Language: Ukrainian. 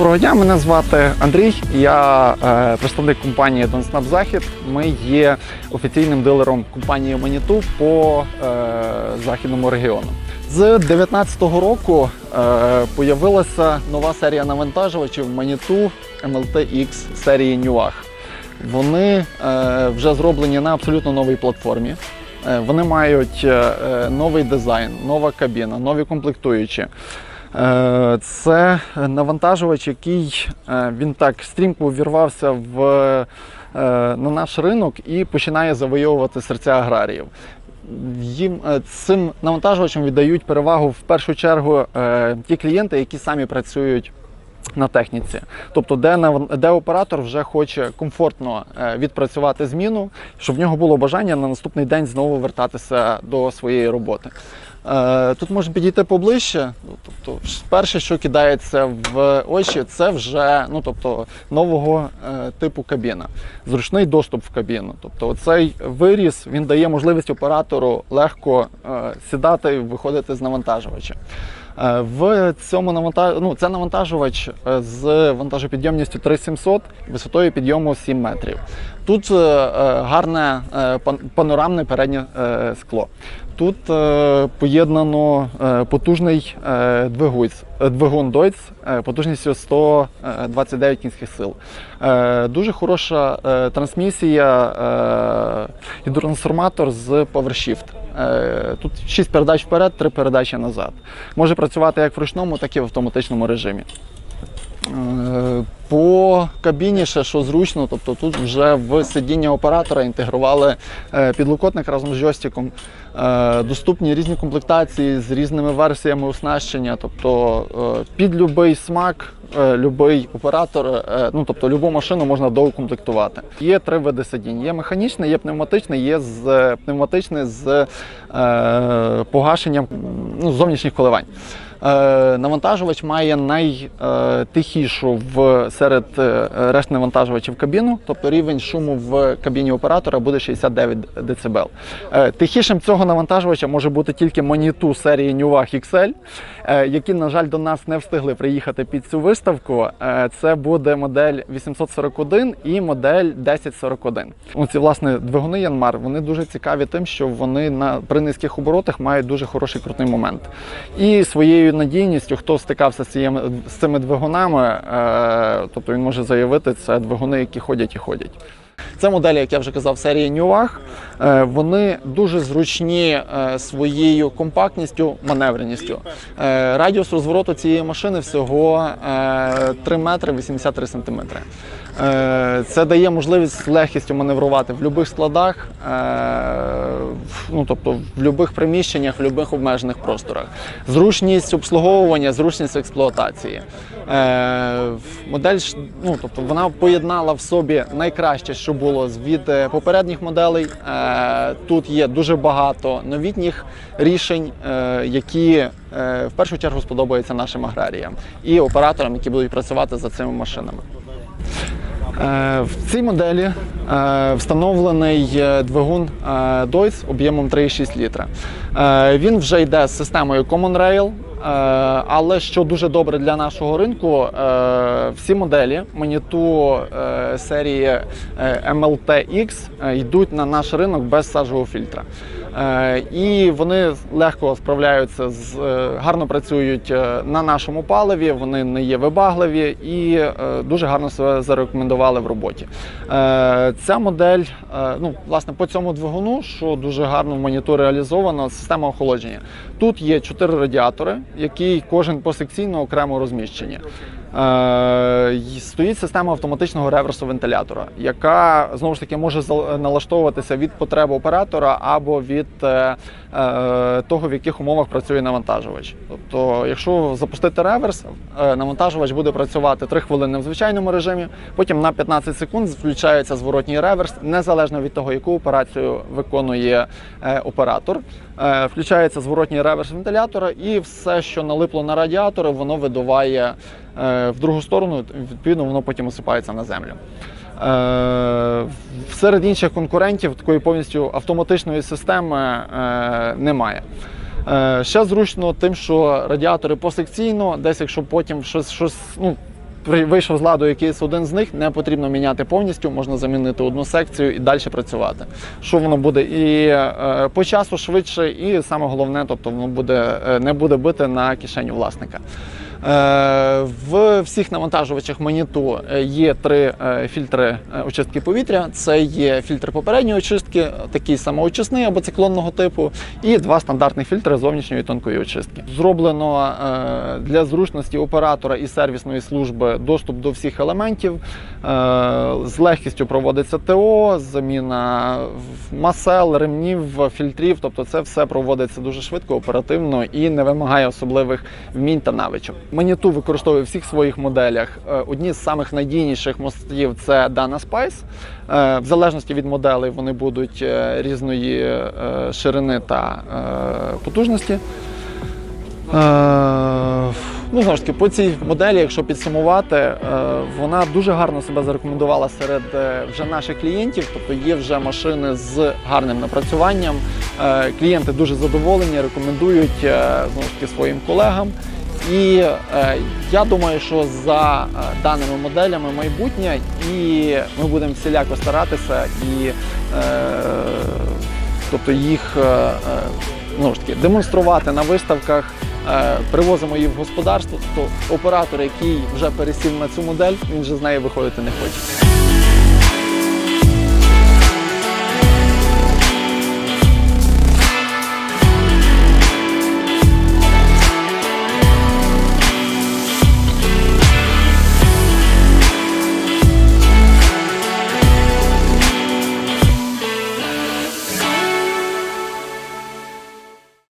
Доброго дня, мене звати Андрій. Я е, представник компанії Донснаб Захід. Ми є офіційним дилером компанії Маніту по е, західному регіону. З 2019 року е, появилася нова серія навантажувачів Маніту MLT-X серії Нюах. Вони е, вже зроблені на абсолютно новій платформі. Е, Вони мають е, е, новий дизайн, нова кабіна, нові комплектуючі. Е, Це навантажувач, який е, він так стрімко увірвався в, е, на наш ринок і починає завойовувати серця аграріїв. Їм цим навантажувачам віддають перевагу в першу чергу ті клієнти, які самі працюють на техніці, тобто, де де оператор вже хоче комфортно відпрацювати зміну, щоб в нього було бажання на наступний день знову вертатися до своєї роботи. Е, Тут можна підійти поближче. Ну, Тобто, перше, що кидається в очі, це вже ну, тобто, нового е, типу кабіна. Зручний доступ в кабіну. Тобто, цей виріс він дає можливість оператору легко е, сідати і виходити з навантажувача. Е, В цьому навантаж... ну, це навантажувач е, з вантажопідйомністю 3700 висотою підйому 7 метрів. Тут е, гарне панорамне переднє скло. Тут поєднано потужний двигун е, потужністю 129 кінських сил. Дуже хороша трансмісія, е, гідротрансформатор з PowerShift. Е, Тут 6 передач вперед, 3 передачі назад. Може працювати як в ручному, так і в автоматичному режимі. Е, По кабіні ще що зручно, тобто тут вже в сидіння оператора інтегрували е, підлокотник разом з джойстиком. Е, Доступні різні комплектації з різними версіями оснащення, тобто під будь-який смак, будь-який оператор, ну тобто любу машину можна доукомплектувати. Є три види сидінь: є механічне, є пневматичне, є з пневматичне з погашенням ну, зовнішніх коливань. Е, Навантажувач має найтихішу серед е, решт навантажувачів кабіну, тобто рівень шуму в кабіні оператора буде 69 дБ. Е, Тихішим цього навантажувача може бути тільки моніту серії Nuvah XL, які, на жаль, до нас не встигли приїхати під цю виставку. Це буде модель 841 і модель 1041. Оці власне двигуни Янмар вони дуже цікаві тим, що вони на при низьких оборотах мають дуже хороший крутий момент. І своєю надійністю, хто стикався з, цією, з цими двигунами, е, тобто він може заявити, це двигуни, які ходять і ходять. Це моделі, як я вже казав, серії Nuvah. Е, Вони дуже зручні е, своєю компактністю, маневреністю. Е, Радіус розвороту цієї машини всього е, 3 метри 83 сантиметри. Це дає можливість з легкістю маневрувати в будь-яких складах, ну, тобто в будь-яких приміщеннях, в будь-яких обмежених просторах. Зручність обслуговування, зручність експлуатації. Е, Модель ну, тобто вона поєднала в собі найкраще, що було від е, попередніх моделей. Е, Тут є дуже багато новітніх рішень, які в першу чергу сподобаються нашим аграріям і операторам, які будуть працювати за цими машинами. В цій моделі встановлений е, двигун е, Deutz об'ємом 3,6 літра. Е, Він вже йде з системою Common Rail, е, але що дуже добре для нашого ринку, е, всі моделі е, серії е, MLT-X е, йдуть на наш ринок без сажового фільтра. Е, І вони легко справляються з е, гарно працюють е, на нашому паливі, вони не є вибагливі і дуже гарно себе зарекомендували в роботі. Ця модель, ну власне, по цьому двигуну, що дуже гарно в моніту реалізовано, система охолодження. Тут є чотири радіатори, які кожен посекційно окремо розміщені. Е, Стоїть система автоматичного реверсу вентилятора, яка знову ж таки може налаштовуватися від потреби оператора або від е, е, того, в яких умовах працює навантажувач. Тобто, якщо запустити реверс, навантажувач буде працювати 3 хвилини в звичайному режимі, потім на 15 секунд включається зворотній реверс, незалежно від того, яку операцію виконує оператор. Включається зворотній реверс вентилятора, і все, що налипло на радіатори, воно видуває в другу сторону. Відповідно, воно потім осипається на землю. Е, Серед інших конкурентів такої повністю автоматичної системи е, немає. Е, Ще зручно тим, що радіатори посекційно, десь якщо потім щось, щось ну, вийшов з ладу якийсь один з них, не потрібно міняти повністю, можна замінити одну секцію і далі працювати. Що воно буде і е, по часу швидше, і саме головне, тобто воно буде е, не буде бити на кишеню власника. Е, В всіх навантажувачах Маніту е, є три е, фільтри очистки повітря. Це є фільтр попередньої очистки, такий самоочисний або циклонного типу, і два стандартних фільтри зовнішньої тонкої очистки. Зроблено для зручності оператора і сервісної служби доступ до всіх елементів. З легкістю проводиться ТО, заміна масел, ремнів, фільтрів. Тобто це все проводиться дуже швидко, оперативно і не вимагає особливих вмінь та навичок. Маніту використовує в всіх своїх моделях. Е, Одні з самих надійніших мостів це Dana Spice. Е, В залежності від моделей вони будуть е, різної ширини та потужності. Ну, знову ж таки, по цій моделі, якщо підсумувати, вона дуже гарно себе зарекомендувала серед вже наших клієнтів, тобто є вже машини з гарним напрацюванням. Клієнти дуже задоволені, рекомендують знову ж таки своїм колегам. І е, я думаю, що за е, даними моделями майбутнє, і ми будемо всіляко старатися і е, тобто їх е, знову ж таки демонструвати на виставках. Е, Привозимо її в господарство, то оператор, який вже пересів на цю модель, він вже з неї виходити не хоче.